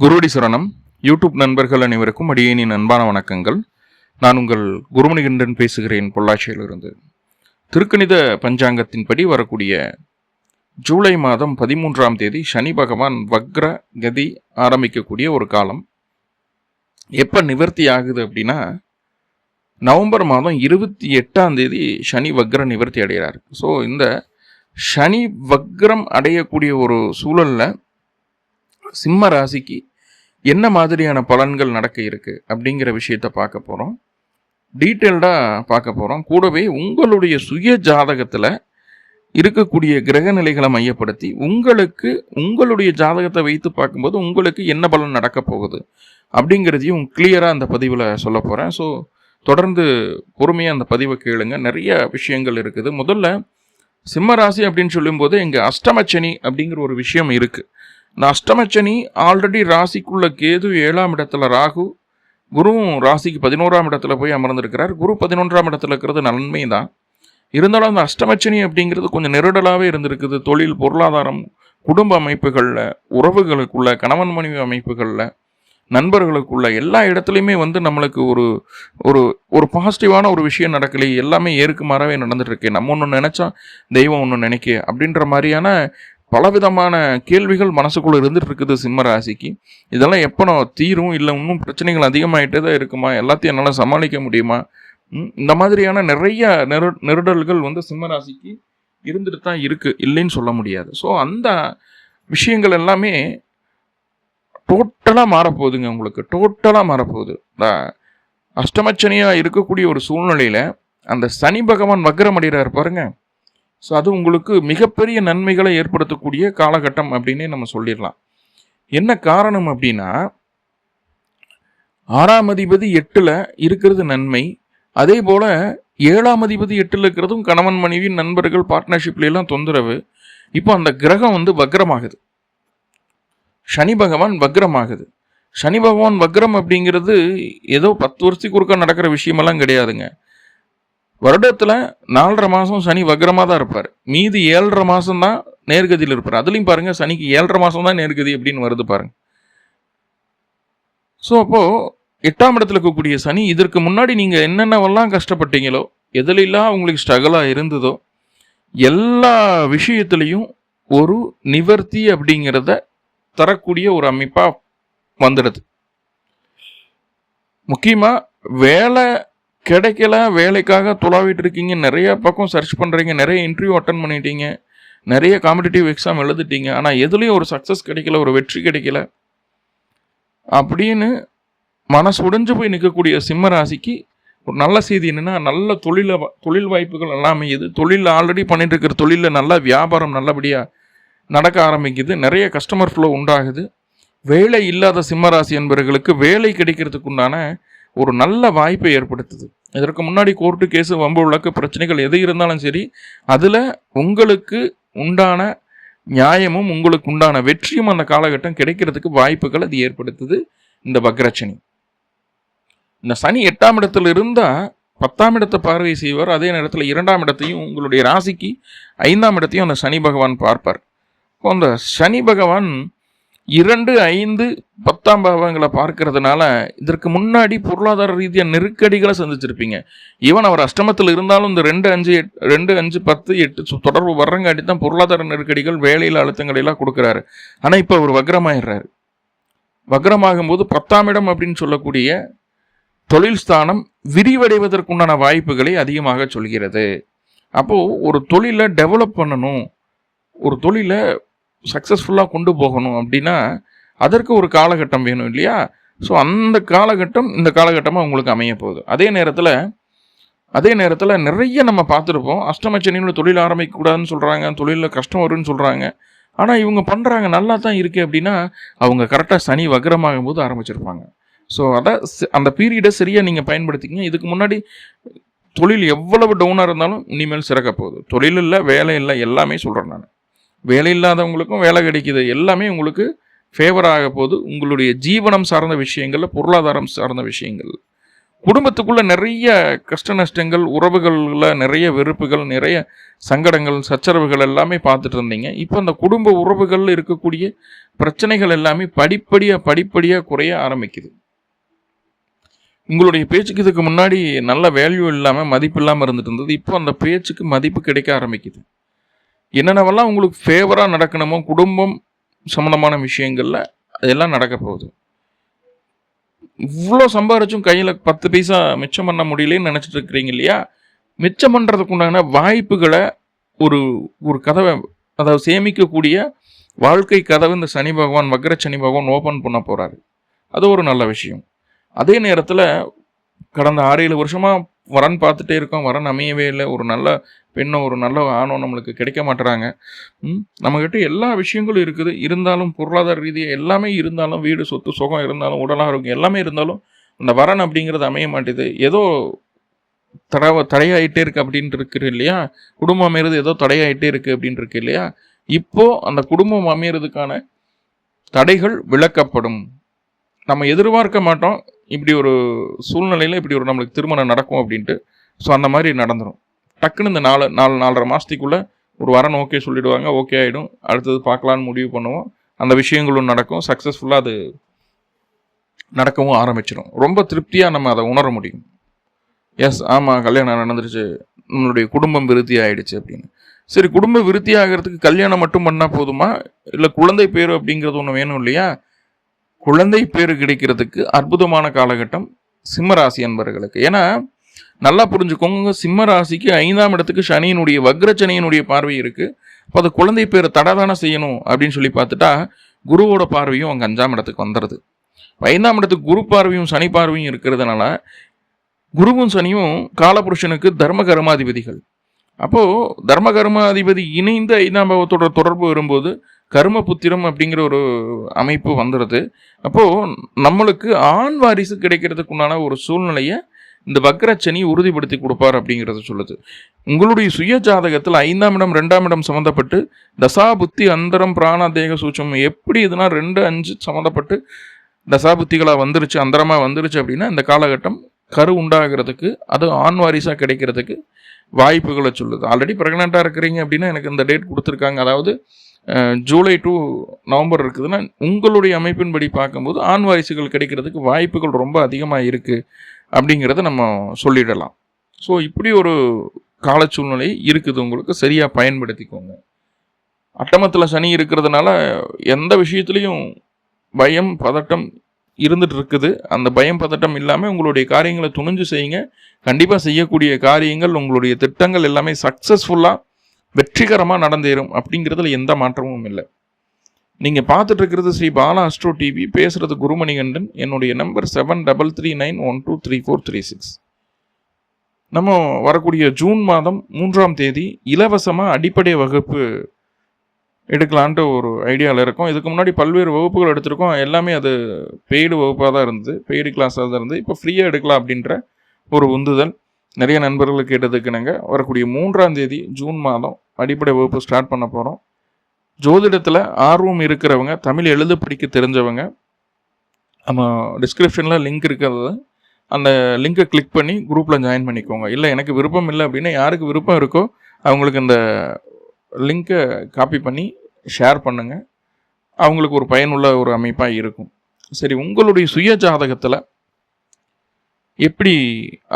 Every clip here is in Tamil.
குருவடி சரணம். யூடியூப் நண்பர்கள் அனைவருக்கும் அடியேனின் அன்பான வணக்கங்கள். நான் உங்கள் குருமணிகண்டன் பேசுகிறேன் பொள்ளாச்சியிலிருந்து. திருக்கணித பஞ்சாங்கத்தின்படி வரக்கூடிய ஜூலை மாதம் பதிமூன்றாம் தேதி சனி பகவான் வக்ர கதி ஆரம்பிக்கக்கூடிய ஒரு காலம். எப்போ நிவர்த்தி ஆகுது அப்படின்னா நவம்பர் மாதம் இருபத்தி எட்டாம் தேதி சனி வக்ர நிவர்த்தி அடைகிறார். ஸோ இந்த சனி வக்ரம் அடையக்கூடிய ஒரு சூழலில் சிம்ம ராசிக்கு என்ன மாதிரியான பலன்கள் நடக்க இருக்கு அப்படிங்கிற விஷயத்த பார்க்க போகிறோம் டீட்டெயில்டாக பார்க்க போகிறோம் கூடவே உங்களுடைய சுய ஜாதகத்தில் இருக்கக்கூடிய கிரக நிலைகளை மையப்படுத்தி உங்களுக்கு உங்களுடைய ஜாதகத்தை வைத்து பார்க்கும்போது உங்களுக்கு என்ன பலன் நடக்க போகுது அப்படிங்கிறதையும் கிளியராக அந்த பதிவில் சொல்ல போகிறேன் ஸோ தொடர்ந்து பொறுமையாக அந்த பதிவை கேளுங்க. நிறைய விஷயங்கள் இருக்குது. முதல்ல சிம்மராசி அப்படின்னு சொல்லும்போது இங்கே அஷ்டமச்சனி அப்படிங்கிற ஒரு விஷயம் இருக்குது இந்த அஷ்டமச்சனி ஆல்ரெடி ராசிக்குள்ள கேது ஏழாம் இடத்துல ராகு குருவும் ராசிக்கு பதினோராம் இடத்துல போய் அமர்ந்திருக்கிறார். குரு பதினொன்றாம் இடத்துல இருக்கிறது நன்மை தான் இருந்தாலும் அந்த அஷ்டமச்சனி அப்படிங்கிறது கொஞ்சம் நெருடலாகவே இருந்திருக்குது. தொழில் பொருளாதாரம் குடும்ப அமைப்புகளில் உறவுகளுக்குள்ள கணவன் மனைவி அமைப்புகளில் நண்பர்களுக்குள்ள எல்லா இடத்துலையுமே வந்து நம்மளுக்கு ஒரு ஒரு ஒரு பாசிட்டிவான ஒரு விஷயம் நடக்கலையே எல்லாமே ஏற்குமாறாவே நடந்துட்டு இருக்கு நம்ம ஒன்று நினச்சா தெய்வம் ஒன்று நினைக்க அப்படின்ற மாதிரியான பலவிதமான கேள்விகள் மனசுக்குள்ளே இருந்துட்டு இருக்குது சிம்ம ராசிக்கு. இதெல்லாம் எப்போ நான் தீரும் இல்லை இன்னும் பிரச்சனைகள் அதிகமாகிட்டே தான் இருக்குமா? எல்லாத்தையும் என்னால் சமாளிக்க முடியுமா? இந்த மாதிரியான நிறைய நெரு நெருடல்கள் வந்து சிம்ம ராசிக்கு இருந்துட்டு தான் இருக்குது இல்லைன்னு சொல்ல முடியாது. ஸோ அந்த விஷயங்கள் எல்லாமே டோட்டலாக மாறப்போகுதுங்க உங்களுக்கு. டோட்டலாக மாறப்போகுது. இந்த அஷ்டமச்சனியாக இருக்கக்கூடிய ஒரு சூழ்நிலையில் அந்த சனி பகவான் வக்ரம் பாருங்கள் ஸோ அது உங்களுக்கு மிகப்பெரிய நன்மைகளை ஏற்படுத்தக்கூடிய காலகட்டம் அப்படின்னே நம்ம சொல்லிடலாம். என்ன காரணம் அப்படின்னா ஆறாம் அதிபதி எட்டில் இருக்கிறது நன்மை. அதே போல் ஏழாம் அதிபதி எட்டில் இருக்கிறதும் கணவன் மனைவி நண்பர்கள் பார்ட்னர்ஷிப்லாம் தொந்தரவு. இப்போ அந்த கிரகம் வந்து வக்ரமாகுது. சனி பகவான் வக்ரமாகுது. சனி பகவான் வக்ரம் அப்படிங்கிறது ஏதோ பத்து வருஷத்துக்கு ஒருக்கா நடக்கிற விஷயமெல்லாம் கிடையாதுங்க. வருடத்தில் நாலரை மாதம் சனி வக்ரமாக தான் இருப்பார். மீதி ஏழரை மாதம் தான் நேர்கதியில் இருப்பார். அதுலேயும் பாருங்கள் சனிக்கு ஏழரை மாதம் தான் நேர்கதி அப்படின்னு வருது பாருங்க. ஸோ அப்போது எட்டாம் இடத்துல இருக்கக்கூடிய சனி இதற்கு முன்னாடி நீங்கள் என்னென்னவெல்லாம் கஷ்டப்பட்டீங்களோ எதுலெல்லாம் உங்களுக்கு ஸ்ட்ரகிளாக இருந்ததோ எல்லா விஷயத்துலேயும் ஒரு நிவர்த்தி அப்படிங்கிறத தரக்கூடிய ஒரு அமைப்பாக வந்துடுது. முக்கியமாக வேலை கிடைக்கல வேலைக்காக துளாவிட்டு இருக்கீங்க நிறைய பக்கம் சர்ச் பண்ணுறீங்க நிறைய இன்டர்வியூ அட்டன் பண்ணிட்டீங்க நிறைய காம்படிட்டிவ் எக்ஸாம் எழுதிட்டீங்க ஆனால் எதுலேயும் ஒரு சக்ஸஸ் கிடைக்கல ஒரு வெற்றி கிடைக்கல. அப்படின்னு மனசு உடைஞ்சு போய் நிற்கக்கூடிய சிம்ம ராசிக்கு ஒரு நல்ல செய்தி என்னென்னா நல்ல தொழில தொழில் வாய்ப்புகள் எல்லாம் அமையுது தொழிலில் ஆல்ரெடி பண்ணிட்டு இருக்கிற தொழிலில் நல்ல வியாபாரம் நல்லபடியாக நடக்க ஆரம்பிக்குது. நிறைய கஸ்டமர் ஃப்ளோ உண்டாகுது. வேலை இல்லாத சிம்மராசி என்பவர்களுக்கு வேலை கிடைக்கிறதுக்கு உண்டான ஒரு நல்ல வாய்ப்பை ஏற்படுத்துது. இதற்கு முன்னாடி கோர்ட்டு கேஸு வம்பு வழக்கு பிரச்சனைகள் எது இருந்தாலும் சரி அதில் உங்களுக்கு உண்டான நியாயமும் உங்களுக்கு உண்டான வெற்றியும் அந்த காலகட்டம் கிடைக்கிறதுக்கு வாய்ப்புகள் அது ஏற்படுத்துது. இந்த வக்ரச்சனி. இந்த சனி எட்டாம் இடத்துல இருந்தால் பத்தாம் இடத்தை பார்வை செய்வார். அதே நேரத்தில் இரண்டாம் இடத்தையும் உங்களுடைய ராசிக்கு ஐந்தாம் இடத்தையும் அந்த சனி பகவான் பார்ப்பார். இப்போ அந்த சனி பகவான் இரண்டு ஐந்து பத்தாம் பாவங்களை பார்க்கறதுனால இதற்கு முன்னாடி பொருளாதார ரீதியாக நெருக்கடிகளை சந்திச்சிருப்பீங்க. ஈவன் அவர் அஷ்டமத்தில் இருந்தாலும் இந்த ரெண்டு அஞ்சு எட் ரெண்டு அஞ்சு பத்து எட்டு தொடர்பு வர்றங்காட்டி தான் பொருளாதார நெருக்கடிகள் வேலையில் அழுத்தங்களை எல்லாம் கொடுக்குறாரு. ஆனால் இப்போ அவர் வக்ரமாயிடுறாரு. வக்ரமாகும்போது பத்தாம் இடம் அப்படின்னு சொல்லக்கூடிய தொழில் ஸ்தானம் விரிவடைவதற்குண்டான வாய்ப்புகளை அதிகமாக சொல்கிறது. அப்போது ஒரு தொழிலை டெவலப் பண்ணணும். ஒரு தொழிலை சக்ஸஸ்ஃபுல்லாக கொண்டு போகணும் அப்படின்னா அதற்கு ஒரு காலகட்டம் வேணும் இல்லையா? ஸோ அந்த காலகட்டம் இந்த காலகட்டமாக உங்களுக்கு அமைய போகுது. அதே நேரத்தில் அதே நேரத்தில் நிறைய நம்ம பார்த்துருப்போம். அஷ்டமச்சனியில் தொழில் ஆரம்பிக்கக்கூடாதுன்னு சொல்கிறாங்க தொழிலில் கஷ்டம் வரும்னு சொல்கிறாங்க ஆனால் இவங்க பண்ணுறாங்க நல்லா தான் இருக்குது அப்படின்னா அவங்க கரெக்டாக சனி வக்ரமாகும் போது ஆரம்பிச்சிருப்பாங்க. ஸோ அதை அந்த பீரியடை சரியாக நீங்கள் பயன்படுத்திக்கங்க. இதுக்கு முன்னாடி தொழில் எவ்வளவு டவுனாக இருந்தாலும் இனிமேல் சிறக்க போகுது. தொழில் இல்லை வேலை இல்லை எல்லாமே சொல்கிறேன் நான். வேலை இல்லாதவங்களுக்கும் வேலை கிடைக்கிது. எல்லாமே உங்களுக்கு ஃபேவர் ஆக போகுது. உங்களுடைய ஜீவனம் சார்ந்த விஷயங்களில் பொருளாதாரம் சார்ந்த விஷயங்கள். குடும்பத்துக்குள்ளே நிறைய கஷ்ட நஷ்டங்கள் உறவுகளில் நிறைய வெறுப்புகள் நிறைய சங்கடங்கள் சச்சரவுகள் எல்லாமே பார்த்துட்டு இருந்தீங்க. இப்போ அந்த குடும்ப உறவுகளில் இருக்கக்கூடிய பிரச்சனைகள் எல்லாமே படிப்படியாக படிப்படியாக குறைய ஆரம்பிக்குது. உங்களுடைய பேச்சுக்கு இதுக்கு முன்னாடி நல்ல வேல்யூ இல்லாமல் மதிப்பு இல்லாமல் இருந்துட்டு இருந்தது. இப்போ அந்த பேச்சுக்கு மதிப்பு கிடைக்க ஆரம்பிக்குது. என்னென்னவெல்லாம் உங்களுக்கு ஃபேவராக நடக்கணுமோ குடும்பம் சம்மந்தமான விஷயங்களில் அதெல்லாம் நடக்க போகுது. இவ்வளோ சம்பாரிச்சும் கையில் பத்து பைசா மிச்சம் பண்ண முடியலன்னு நினச்சிட்டு இருக்கிறீங்க இல்லையா? மிச்சம் பண்ணுறதுக்கு உண்டான வாய்ப்புகளை ஒரு ஒரு கதவை அதாவது சேமிக்கக்கூடிய வாழ்க்கை கதவு இந்த சனி பகவான் வக்ர சனி பகவான் ஓப்பன் பண்ண போகிறாரு அது ஒரு நல்ல விஷயம். அதே நேரத்தில் கடந்த ஆறு ஏழு வருஷமாக வரன் பார்த்துட்டே இருக்கோம். வரன் அமையவே இல்லை. ஒரு நல்ல பெண்ணோ ஒரு நல்ல ஆணோ நம்மளுக்கு கிடைக்க மாட்டுறாங்க. நம்மக்கிட்ட எல்லா விஷயங்களும் இருக்குது. இருந்தாலும் பொருளாதார ரீதியாக எல்லாமே இருந்தாலும் வீடு சொத்து சுகம் இருந்தாலும் உடல் ஆரோக்கியம் எல்லாமே இருந்தாலும் அந்த வரன் அப்படிங்கிறது அமைய மாட்டேது. ஏதோ தடவ தடையாயிட்டே இருக்கு அப்படின்ட்டு இருக்குது இல்லையா? குடும்பம் அமையிறது ஏதோ தடையாயிட்டே இருக்குது அப்படின்ட்டு இருக்கு இல்லையா? இப்போ அந்த குடும்பம் அமையிறதுக்கான தடைகள் விளக்கப்படும். நம்ம எதிர்பார்க்க மாட்டோம். இப்படி ஒரு சூழ்நிலையில் இப்படி ஒரு நம்மளுக்கு திருமணம் நடக்கும் அப்படின்ட்டு. ஸோ அந்த மாதிரி நடந்துடும் டக்குன்னு இந்த நாலு நாலு நாலரை மாதத்துக்குள்ளே ஒரு வரன் ஓகே சொல்லிவிடுவாங்க ஓகே ஆகிடும் அடுத்தது பார்க்கலான்னு முடிவு பண்ணுவோம். அந்த விஷயங்களும் நடக்கும். சக்ஸஸ்ஃபுல்லாக அது நடக்கவும் ஆரம்பிச்சிடும் ரொம்ப திருப்தியாக நம்ம அதை உணர முடியும். எஸ் ஆமாம் கல்யாணம் நடந்துருச்சு. நம்மளுடைய குடும்பம் விருத்தி ஆகிடுச்சு அப்படின்னு. சரி குடும்ப விருத்தி ஆகிறதுக்கு கல்யாணம் மட்டும் பண்ணால் போதுமா? இல்லை குழந்தை பேர் அப்படிங்கிறது ஒன்று வேணும் இல்லையா? குழந்தை பேர் கிடைக்கிறதுக்கு அற்புதமான காலகட்டம் சிம்மராசி அன்பர்களுக்கு. ஏன்னா நல்லா புரிஞ்சுக்கோங்க சிம்ம ராசிக்கு ஐந்தாம் இடத்துக்கு சனியினுடைய வக்ர சனியினுடைய பார்வை இருக்குது அப்போ அது குழந்தை பேரை தடை தானே செய்யணும் அப்படின்னு சொல்லி பார்த்துட்டா குருவோட பார்வையும் அங்கே அஞ்சாம் இடத்துக்கு வந்துடுது ஐந்தாம் இடத்துக்கு குரு பார்வையும் சனி பார்வையும் இருக்கிறதுனால குருவும் சனியும் காலபுருஷனுக்கு தர்ம கர்மாதிபதிகள் அப்போது தர்ம கர்மாதிபதி இணைந்து ஐந்தாம் பாவத்தோட தொடர்பு வரும்போது கர்மபுத்திரம் அப்படிங்கிற ஒரு அமைப்பு வந்துடுது அப்போது நம்மளுக்கு ஆண் வாரிசு கிடைக்கிறதுக்கு உண்டான ஒரு சூழ்நிலையை இந்த வக்ரச்சனி உறுதிப்படுத்தி கொடுப்பார் அப்படிங்கிறத சொல்லுது. உங்களுடைய சுய ஜாதகத்தில் ஐந்தாம் இடம் ரெண்டாம் இடம் சம்மந்தப்பட்டு தசாபுத்தி அந்தரம் பிராண தேக எப்படி இதுனா ரெண்டு அஞ்சு சம்மந்தப்பட்டு தசாபுத்திகளாக வந்துருச்சு அந்தரமாக வந்துருச்சு அப்படின்னா இந்த காலகட்டம் கரு உண்டாகிறதுக்கு அது ஆண் வாரிசாக கிடைக்கிறதுக்கு வாய்ப்புகளை சொல்லுது. ஆல்ரெடி ப்ரெக்னெண்ட்டாக இருக்கிறீங்க அப்படின்னா எனக்கு இந்த டேட் கொடுத்துருக்காங்க. அதாவது ஜூலை டு நவம்பர் இருக்குதுன்னா உங்களுடைய அமைப்பின்படி பார்க்கும்போது ஆண் வாரிசுகள் கிடைக்கிறதுக்கு வாய்ப்புகள் ரொம்ப அதிகமாக இருக்குது அப்படிங்கிறத நம்ம சொல்லிடலாம். ஸோ இப்படி ஒரு கால சூழ்நிலை இருக்குது உங்களுக்கு சரியாக பயன்படுத்திக்கோங்க. அட்டமத்தில் சனி இருக்கிறதுனால எந்த விஷயத்துலையும் பயம் பதட்டம் இருந்துட்டு இருக்குது. அந்த பயம் பதட்டம் இல்லாமல் உங்களுடைய காரியங்களை துணிஞ்சு செய்யுங்க. கண்டிப்பாக செய்யக்கூடிய காரியங்கள் உங்களுடைய திட்டங்கள் எல்லாமே சக்ஸஸ்ஃபுல்லாக வெற்றிகரமாக நடந்தேறும் அப்படிங்கிறதுல எந்த மாற்றமும் இல்லை. நீங்கள் பார்த்துட்டு இருக்கிறது ஸ்ரீ பாலா அஸ்ட்ரோ டிவி பேசுகிறது குருமணிகண்டன். என்னுடைய number seven double three nine one two three four three six நம்ம வரக்கூடிய ஜூன் மாதம் மூன்றாம் தேதி இலவசமாக அடிப்படை வகுப்பு எடுக்கலான்ட்டு ஒரு ஐடியாவில் இருக்கோம். இதுக்கு முன்னாடி பல்வேறு வகுப்புகள் எடுத்திருக்கோம். எல்லாமே அது பெய்டு வகுப்பாக தான் இருந்தது. பெய்டு கிளாஸாக தான் இருந்தது. இப்போ ஃப்ரீயாக எடுக்கலாம் அப்படின்ற ஒரு உந்துதல். நிறைய நண்பர்கள் கேட்டதுக்கு நாங்கள் வரக்கூடிய மூன்றாம் தேதி ஜூன் மாதம் அடிப்படை வகுப்பு ஸ்டார்ட் பண்ண போகிறோம் ஜோதிடத்தில் ஆர்வம் இருக்கிறவங்க தமிழ் எழுத படிக்க தெரிஞ்சவங்க நம்ம டிஸ்கிரிப்ஷனில் லிங்க் இருக்கிறது. அந்த லிங்கை கிளிக் பண்ணி குரூப்பில் ஜாயின் பண்ணிக்கோங்க. இல்லை எனக்கு விருப்பம் இல்லை அப்படின்னா யாருக்கு விருப்பம் இருக்கோ அவங்களுக்கு இந்த லிங்கை காப்பி பண்ணி ஷேர் பண்ணுங்கள் அவங்களுக்கு ஒரு பயனுள்ள ஒரு அமைப்பாக இருக்கும். சரி உங்களுடைய சுய ஜாதகத்தில் எப்படி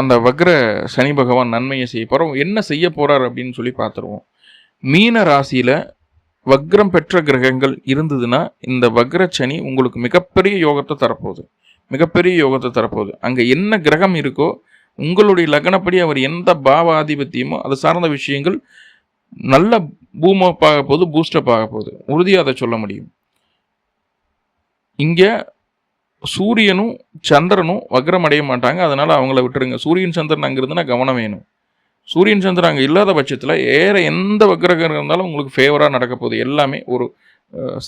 அந்த வக்ர சனி பகவான் நன்மையை செய்ய போகிறோம் என்ன செய்ய போகிறார் அப்படின்னு சொல்லி பார்த்துருவோம். மீன ராசியில் வக்ரம் பெற்ற கிரகங்கள் இருந்ததுன்னா இந்த வக்ர சனி உங்களுக்கு மிகப்பெரிய யோகத்தை தரப்போகுது. மிகப்பெரிய யோகத்தை தரப்போகுது. அங்கே என்ன கிரகம் இருக்கோ உங்களுடைய லக்னப்படி அவர் எந்த பாவாதிபத்தியமோ அது சார்ந்த விஷயங்கள் நல்ல பூமப் ஆக போகுது பூஸ்டப் ஆக போகுது. உறுதியாக அதை சொல்ல முடியும். இங்கே சூரியனும் சந்திரனும் வக்ரம் அடைய மாட்டாங்க. அதனால் அவங்கள விட்டுருங்க. சூரியன் சந்திரன் அங்கே இருந்துன்னா கவனம் வேணும். சூரியன் சந்திரன் அங்கே இல்லாத பட்சத்தில் ஏற எந்த வக்ரகம் இருந்தாலும் உங்களுக்கு ஃபேவராக நடக்க போகுது. எல்லாமே ஒரு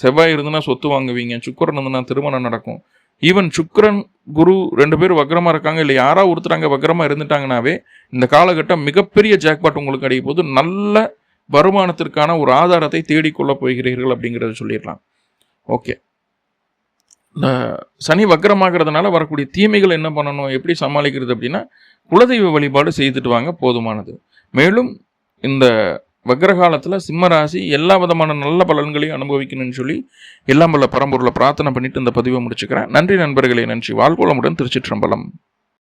செவ்வாய் இருந்துன்னா சொத்து வாங்குவீங்க. சுக்கரன் இருந்துன்னா திருமணம் நடக்கும். ஈவன் சுக்கரன் குரு ரெண்டு பேரும் வக்ரமாக இருக்காங்க. இல்லை யாராவது ஒருத்தர் அங்கே வக்ரமாக இருந்துட்டாங்கனாவே இந்த காலகட்டம் மிகப்பெரிய ஜாக்பாட் உங்களுக்கு அடைய போது நல்ல வருமானத்திற்கான ஒரு ஆதாரத்தை தேடிக்கொள்ள போகிறீர்கள் அப்படிங்கிறத சொல்லிடலாம். ஓகே இந்த சனி வக்கரமாகிறதுனால வரக்கூடிய தீமைகள் என்ன பண்ணணும் எப்படி சமாளிக்கிறது அப்படின்னா குலதெய்வ வழிபாடு செய்துட்டு வாங்க போதுமானது. மேலும் இந்த வக்ரகாலத்தில் சிம்ம ராசி எல்லா விதமான நல்ல பலன்களையும் அனுபவிக்கணும்னு சொல்லி எல்லாம் வல்ல பரம்பொருளை பிரார்த்தனை பண்ணிட்டு இந்த பதிவை முடிச்சுக்கிறேன். நன்றி நண்பர்களே நன்றி. வாழ்கோளமுடன் திருச்சிற்றம்பலம்.